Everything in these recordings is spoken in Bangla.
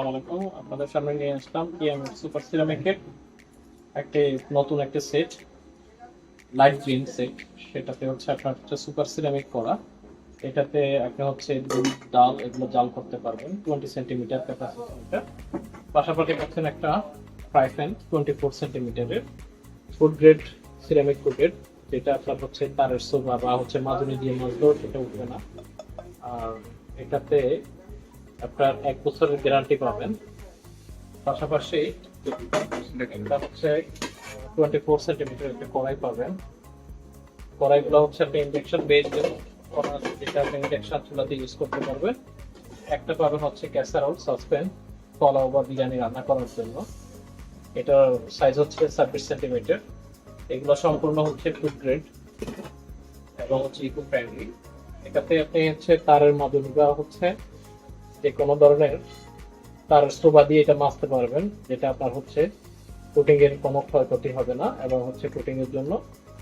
আসসালামু আপনাদের সামনে নিয়ে আসলাম কিয়াম সুপার সিরামিকের একটি নতুন একটা সেট লাইট গ্রিন সেট সেটাতে হচ্ছে আপনার হচ্ছে সুপার সিরামিক করা। এটাতে আপনি হচ্ছে দুধ ডাল এগুলো জাল করতে পারবেন টোয়েন্টি সেন্টিমিটার ক্যাপাসিটি পাশাপাশি পাচ্ছেন একটা ফ্রাই প্যান টোয়েন্টি ফোর সেন্টিমিটারের ফুড গ্রেড সিরামিক কোটেড যেটা আপনার হচ্ছে তারের সোফা বা হচ্ছে মাজুনি দিয়ে মাজলেও সেটা উঠবে না। আর এটাতে আপনার এক বছরের গ্যারান্টি পাবেন। পাশাপাশি এটা হচ্ছে টোয়েন্টি ফোর সেন্টিমিটার একটা কড়াই পাবেন। কড়াইগুলো হচ্ছে আপনি ইন্ডাকশন বেসড যেটা আপনি ইন্ডাকশন চুলাতে ইউজ করতে পারবেন। একটা পাবেন হচ্ছে ক্যাসারোল সসপ্যান পোলাও বা বিরিয়ানি রান্না করার জন্য। এটার সাইজ হচ্ছে ছাব্বিশ সেন্টিমিটার এগুলো সম্পূর্ণ হচ্ছে ফুড গ্রেড এবং হচ্ছে ইকো ফ্রেন্ডলি এটাতে আপনি হচ্ছে তারের মাধ্যমে হচ্ছে যে কোনো ধরনের তার স্টোভা দিয়ে এটা মাছতে পারবেন, যেটা আপনার হচ্ছে কুটিং এর কোনো ক্ষয়ক্ষতি হবে না এবং হচ্ছে কুটিং এর জন্য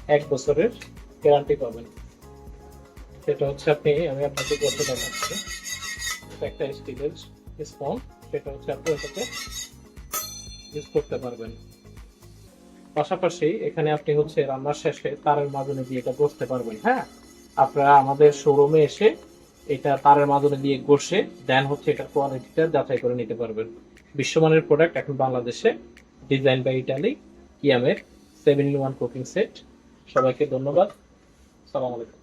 এক বছরের গ্যারান্টি পাবেন। সেটা হচ্ছে আপনি, আমি আপনাকে করতে দেখাচ্ছি। একটা স্টিলের স্পন সেটা হচ্ছে আপনি এটাতে ইউজ করতে পারবেন। পাশাপাশি এখানে আপনি হচ্ছে রান্নার শেষে তারের মাধ্যমে দিয়ে এটা বসতে পারবেন হ্যাঁ? আপনারা আমাদের শোরুমে এসে এটা তারের মাধ্যমে দিয়ে ঘষে দেন হচ্ছে এটা কোয়ালিটিটা যাচাই করে নিতে পারবেন। বিশ্বমানের প্রোডাক্ট এখন বাংলাদেশে design by Italy কিয়ামের seven in one cooking set সবাইকে ধন্যবাদ। সালাম আলাইকুম।